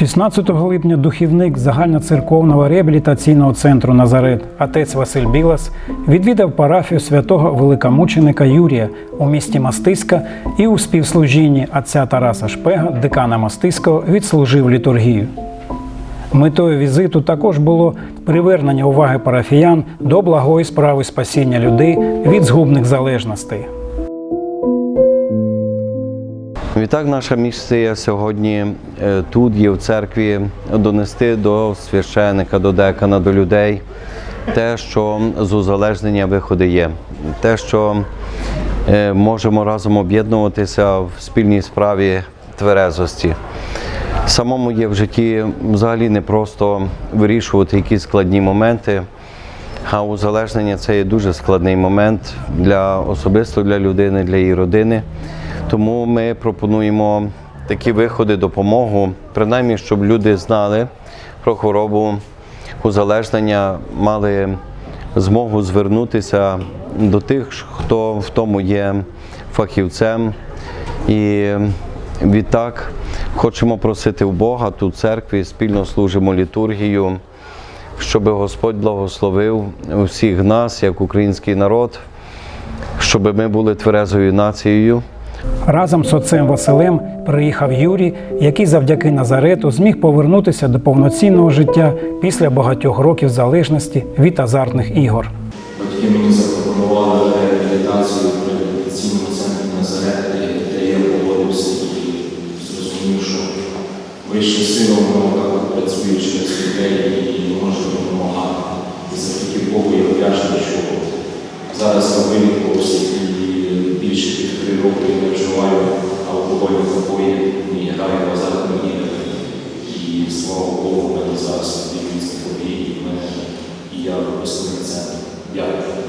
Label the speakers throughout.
Speaker 1: 16 липня духівник загальноцерковного реабілітаційного центру Назарет отець Василь Білас відвідав парафію святого великомученика Юрія у місті Мастиська і у співслужінні отця Тараса Шпега, декана Мастиського, відслужив літургію. Метою візиту також було привернення уваги парафіян до благої справи спасіння людей від згубних залежностей.
Speaker 2: Відтак, наша місія сьогодні е, тут є в церкві донести до священика, до декана, до людей те, що з узалежнення виходи є, те, що е, можемо разом об'єднуватися в спільній справі тверезості. Самому є в житті взагалі не просто вирішувати якісь складні моменти, а узалежнення це є дуже складний момент для особисто для людини, для її родини. Тому ми пропонуємо такі виходи, допомогу, принаймні, щоб люди знали про хворобу узалежнення, мали змогу звернутися до тих, хто в тому є фахівцем. І відтак хочемо просити у Бога тут в церкві, спільно служимо літургію, щоб Господь благословив всіх нас, як український народ, щоб ми були тверезою нацією.
Speaker 1: Разом з отцем Василем приїхав Юрій, який завдяки Назарету зміг повернутися до повноцінного життя після багатьох років залежності від азартних ігор.
Speaker 3: Батьки мені запропонували реабілітацію в реабілітаційному центрі Назарет, де я погодився і зрозумів, що вища сила воно працює через людей і може допомагати. І завдяки Богу я вдячний, що зараз я вилікувався і більше півтори роки я не вживаю алкогольні напої і граю в азартні ігри. І слава Богу, в мене зараз відвідуються події, і мене і я випускник центру. Дякую.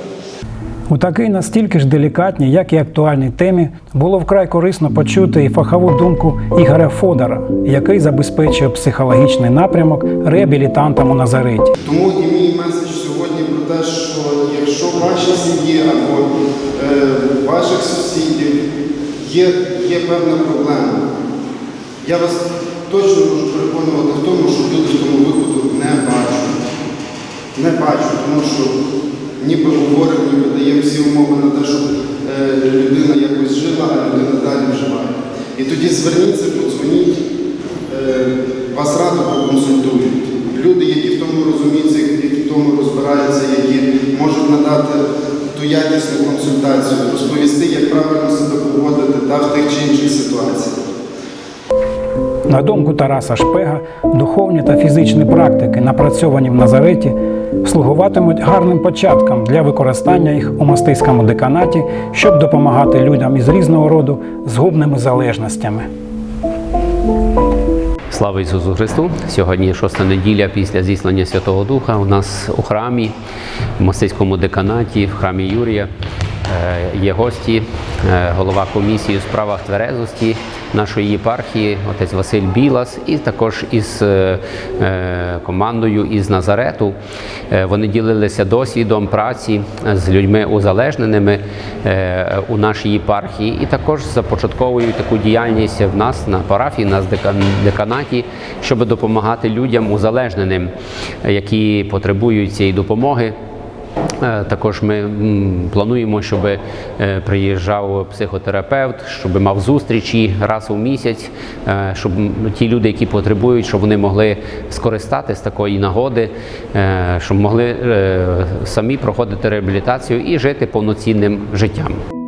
Speaker 1: У такій настільки ж делікатній, як і актуальній темі, було вкрай корисно почути і фахову думку Ігоря Фодора, який забезпечує психологічний напрямок реабілітантам у Назареті.
Speaker 4: Тому і мій меседж сьогодні про те, що якщо в вашій сім'ї або е, ваших сусідів є, є певна проблема, я вас точно можу переконувати в тому, що люди в тому виходу не бачать. Не бачать, тому що ніби говоримо, ніби даємо всі умови на те, щоб е, людина якось жила, а людина далі вживає. І тоді зверніться, подзвоніть, е, вас радо проконсультують. Люди, які в тому розуміються, які в тому розбираються, які можуть надати ту якісну консультацію, розповісти, як правильно себе поводити та в тих чи інших ситуаціях.
Speaker 1: На думку Тараса Шпега, духовні та фізичні практики, напрацьовані в Назареті, слугуватимуть гарним початком для використання їх у мастиському деканаті, щоб допомагати людям із різного роду згубними залежностями.
Speaker 5: Слава Ісусу Христу! Сьогодні шоста неділя після зіслання Святого Духа. У нас у храмі, в мостицькому деканаті, в храмі Юрія е, є гості, е, голова комісії у справах тверезості нашої єпархії, отець Василь Білас, і також із е, е, командою із Назарету. Е, Вони ділилися досвідом праці з людьми узалежненими у нашій єпархії, і також започатковують таку діяльність в нас на парафії, на деканаті, щоб допомагати людям узалежненим, які потребують цієї допомоги. Е, Також ми плануємо, щоб е, приїжджав психотерапевт, щоб мав зустрічі раз у місяць, е, щоб ті люди, які потребують, щоб вони могли скористатися такої нагоди, щоб могли самі проходити реабілітацію і жити повноцінним життям.